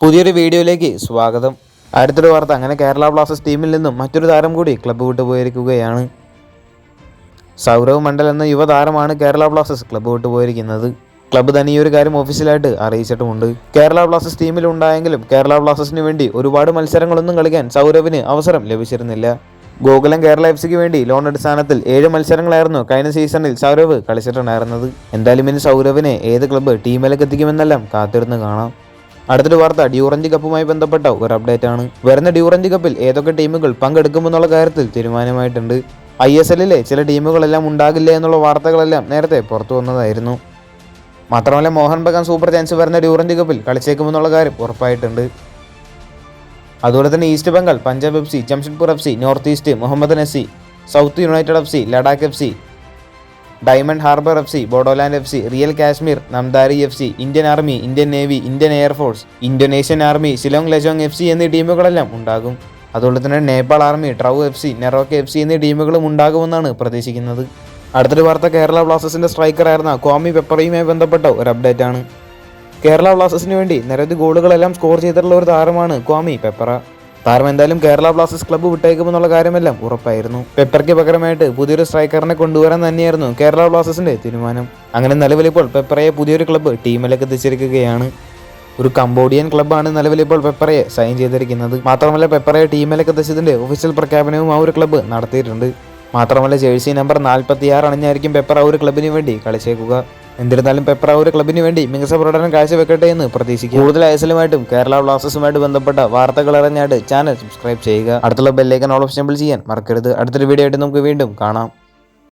പുതിയൊരു വീഡിയോയിലേക്ക് സ്വാഗതം. അടുത്തൊരു വാർത്ത അങ്ങനെ കേരള ബ്ലാസ്റ്റേഴ്സ് ടീമിൽ നിന്നും മറ്റൊരു താരം കൂടി ക്ലബ്ബ് വിട്ടു പോയിരിക്കുകയാണ്. സൗരവ് മണ്ഡൽ എന്ന യുവതാരമാണ് കേരള ബ്ലാസ്റ്റേഴ്സ് ക്ലബ്ബ് വിട്ടു പോയിരിക്കുന്നത്. ക്ലബ്ബ് തന്നെ ഈ ഒരു കാര്യം ഒഫീഷ്യലായിട്ട് അറിയിച്ചിട്ടുമുണ്ട്. കേരള ബ്ലാസ്റ്റേഴ്സ് ടീമിൽ ഉണ്ടായെങ്കിലും കേരള ബ്ലാസ്റ്റേഴ്സിന് വേണ്ടി ഒരുപാട് മത്സരങ്ങളൊന്നും കളിക്കാൻ സൗരവിന് അവസരം ലഭിച്ചിരുന്നില്ല. ഗോകുലം കേരള എഫ് സിക്ക് വേണ്ടി ലോൺ അടിസ്ഥാനത്തിൽ ഏഴ് മത്സരങ്ങളായിരുന്നു കഴിഞ്ഞ സീസണിൽ സൗരവ് കളിച്ചിട്ടുണ്ടായിരുന്നത്. എന്തായാലും ഇനി സൗരവിനെ ഏത് ക്ലബ്ബ് ടീമിലേക്ക് എത്തിക്കുമെന്നെല്ലാം കാത്തിരുന്ന് കാണാം. അടുത്തൊരു വാർത്ത ഡ്യൂറഞ്ച് കപ്പുമായി ബന്ധപ്പെട്ട ഒരു അപ്ഡേറ്റ് ആണ്. വരുന്ന ഡ്യൂറഞ്ച് കപ്പിൽ ഏതൊക്കെ ടീമുകൾ പങ്കെടുക്കുമെന്നുള്ള കാര്യത്തിൽ തീരുമാനമായിട്ടുണ്ട്. ഐ എസ് എല്ലിലെ ചില ടീമുകളെല്ലാം ഉണ്ടാകില്ല എന്നുള്ള വാർത്തകളെല്ലാം നേരത്തെ പുറത്തു വന്നതായിരുന്നു. മാത്രമല്ല മോഹൻ ബഗാൻ സൂപ്പർ ചാൻസ് വരുന്ന ഡ്യൂറഞ്ച് കപ്പിൽ കളിച്ചേക്കുമെന്നുള്ള കാര്യം ഉറപ്പായിട്ടുണ്ട്. അതുപോലെ തന്നെ East Bengal Punjab F C Jamshedpur F C North East Mohammed F C South United F C Ladakh F C Diamond Harbour F C Bodoland F C Real Kashmir Namdhari F C Indian Army Indian Navy Indian Air Force Indonesian Army Shillong Lajong F C എന്നീ ടീമുകളെല്ലാം ഉണ്ടാകും. അതുപോലെ തന്നെ Nepal Army ട്രൗ F C Neroca F C എന്നീ ടീമുകളും ഉണ്ടാകുമെന്നാണ് പ്രതീക്ഷിക്കുന്നത്. അടുത്തൊരു വാർത്ത കേരള ബ്ലാസ്റ്റേഴ്സിന്റെ സ്ട്രൈക്കറായിരുന്ന കോമി പെപ്പറയുമായി ബന്ധപ്പെട്ട ഒരു അപ്ഡേറ്റ് ആണ് കേരള ബ്ലാസ്റ്റേഴ്സിന് വേണ്ടി നിരവധി ഗോളുകളെല്ലാം സ്കോർ ചെയ്തിട്ടുള്ള ഒരു താരമാണ് കോമി പെപ്പറ. താരം എന്തായാലും കേരള ബ്ലാസ്റ്റേഴ്സ് ക്ലബ്ബ് വിട്ടേക്കുമെന്നുള്ള കാര്യമെല്ലാം ഉറപ്പായിരുന്നു. പെപ്പർക്ക് പകരമായിട്ട് പുതിയൊരു സ്ട്രൈക്കറിനെ കൊണ്ടുവരാൻ തന്നെയായിരുന്നു കേരള ബ്ലാസ്റ്റേഴ്സിന്റെ തീരുമാനം. അങ്ങനെ നിലവിലിപ്പോൾ പെപ്പറയെ പുതിയൊരു ക്ലബ്ബ് ടീമിലേക്ക് എത്തിച്ചിരിക്കുകയാണ്. ഒരു കംബോഡിയൻ ക്ലബ്ബാണ് നിലവിലിപ്പോൾ പെപ്പറയെ സൈൻ ചെയ്തിരിക്കുന്നത്. മാത്രമല്ല പെപ്പറയെ ടീമിലേക്ക് എത്തിച്ചതിന്റെ ഒഫീഷ്യൽ പ്രഖ്യാപനവും ആ ഒരു ക്ലബ്ബ് നടത്തിയിട്ടുണ്ട്. മാത്രമല്ല ജേഴ്സി നമ്പർ നാൽപ്പത്തിയാറ് അണിഞ്ഞായിരിക്കും പെപ്പർ ആ ഒരു ക്ലബിന് വേണ്ടി കളിച്ചേക്കുക. എന്നിരുന്നാലും പെപ്രാവൂർ ക്ലബിന് വേണ്ടി മികച്ച പ്രകടനം കാഴ്ചവെക്കട്ടെ എന്ന് പ്രതീക്ഷിക്കും. കൂടുതൽ ഐസലുമായിട്ടും കേരള ബ്ലാസ്റ്റേഴ്സുമായിട്ട് ബന്ധപ്പെട്ട വാർത്തകൾ അറിഞ്ഞായിട്ട് ചാനൽ സബ്സ്ക്രൈബ് ചെയ്യുക. അടുത്തുള്ള ബെല്ലേക്കൻ ഓൾ ഓപ്ഷൻ ചെയ്യാൻ മറക്കരുത്. അടുത്തൊരു വീഡിയോ ആയിട്ട് നമുക്ക് വീണ്ടും കാണാം.